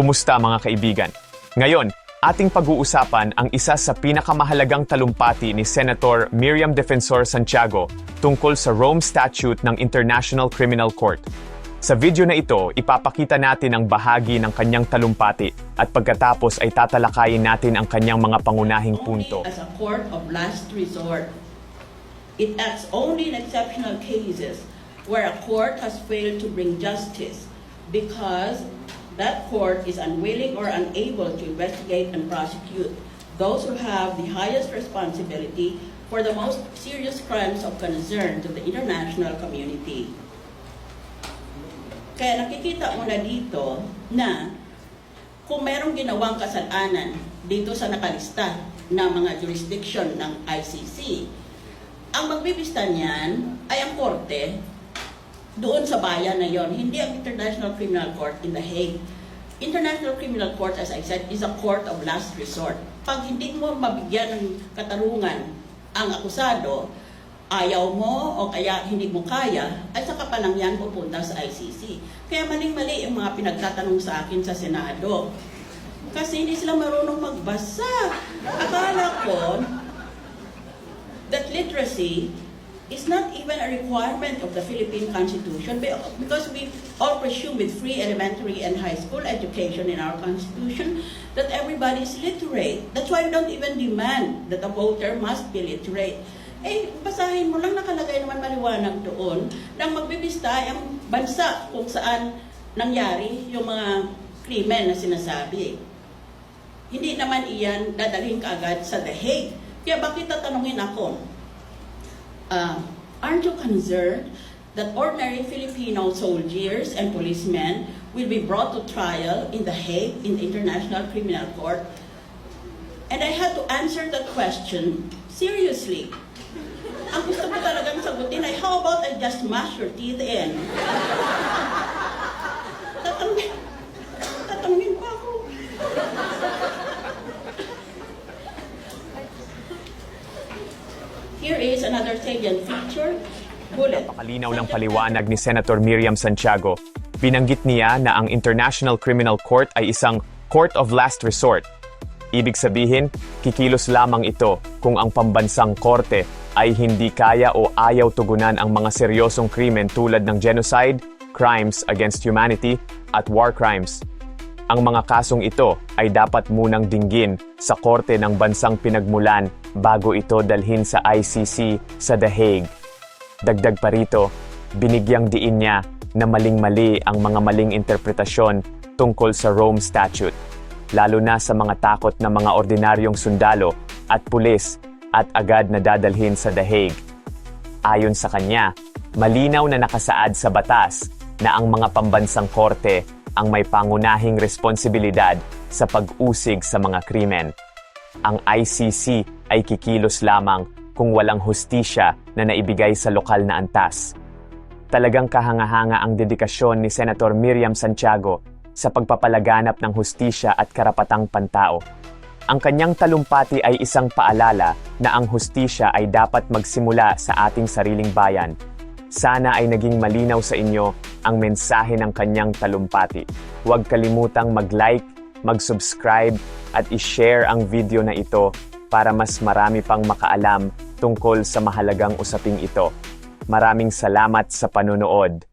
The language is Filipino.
Kumusta mga kaibigan? Ngayon, ating pag-uusapan ang isa sa pinakamahalagang talumpati ni Senator Miriam Defensor Santiago tungkol sa Rome Statute ng International Criminal Court. Sa video na ito, ipapakita natin ang bahagi ng kanyang talumpati at pagkatapos ay tatalakayin natin ang kanyang mga pangunahing punto. As a court of last resort, it acts only in exceptional cases where a court has failed to bring justice because that court is unwilling or unable to investigate and prosecute those who have the highest responsibility for the most serious crimes of concern to the international community. Kaya nakikita mo na dito na kung merong ginawang kasalanan dito sa nakalista na mga jurisdiction ng ICC, ang magbibista niyan ay ang korte doon sa bayan na yon, hindi ang International Criminal Court in The Hague. International Criminal Court, as I said, is a court of last resort. Pag hindi mo mabigyan ng katarungan ang akusado, ayaw mo o kaya hindi mo kaya, ay saka pa lang yan pupunta sa ICC. Kaya maling-mali yung mga pinagtatanong sa akin sa Senado. Kasi hindi sila marunong magbasa. Akala ko that literacy is not even a requirement of the Philippine Constitution be- because we all presume with free elementary and high school education in our Constitution that everybody is literate. That's why we don't even demand that a voter must be literate. Eh, basahin mo lang nakalagay naman maliwanag doon nang magbibista ay ang bansa kung saan nangyari yung mga krimen na sinasabi. Hindi naman iyan dadalhin kaagad sa The Hague. Kaya bakit tatanungin ako? Uh, aren't you concerned that ordinary Filipino soldiers and policemen will be brought to trial in The Hague in the International Criminal Court? And I had to answer that question seriously. Ang gusto ko talagang sagutin ay, how about I just mash your teeth in? Here is another salient feature, bullet. Pakalinaw ng paliwanag ni Senator Miriam Santiago. Binanggit niya na ang International Criminal Court ay isang court of last resort. Ibig sabihin, kikilos lamang ito kung ang pambansang korte ay hindi kaya o ayaw tugunan ang mga seryosong krimen tulad ng genocide, crimes against humanity, at war crimes. Ang mga kasong ito ay dapat munang dinggin sa korte ng bansang pinagmulan bago ito dalhin sa ICC sa The Hague. Dagdag pa rito, binigyang diin niya na maling-mali ang mga maling interpretasyon tungkol sa Rome Statute, lalo na sa mga takot ng mga ordinaryong sundalo at pulis at agad na dadalhin sa The Hague. Ayon sa kanya, malinaw na nakasaad sa batas na ang mga pambansang korte ang may pangunahing responsibilidad sa pag-usig sa mga krimen. Ang ICC ay kikilos lamang kung walang hustisya na naibigay sa lokal na antas. Talagang kahanga-hanga ang dedikasyon ni Senator Miriam Santiago sa pagpapalaganap ng hustisya at karapatang pantao. Ang kanyang talumpati ay isang paalala na ang hustisya ay dapat magsimula sa ating sariling bayan. Sana ay naging malinaw sa inyo ang mensahe ng kanyang talumpati. Huwag kalimutang mag-like, mag-subscribe at i-share ang video na ito para mas marami pang makaalam tungkol sa mahalagang usaping ito. Maraming salamat sa panonood.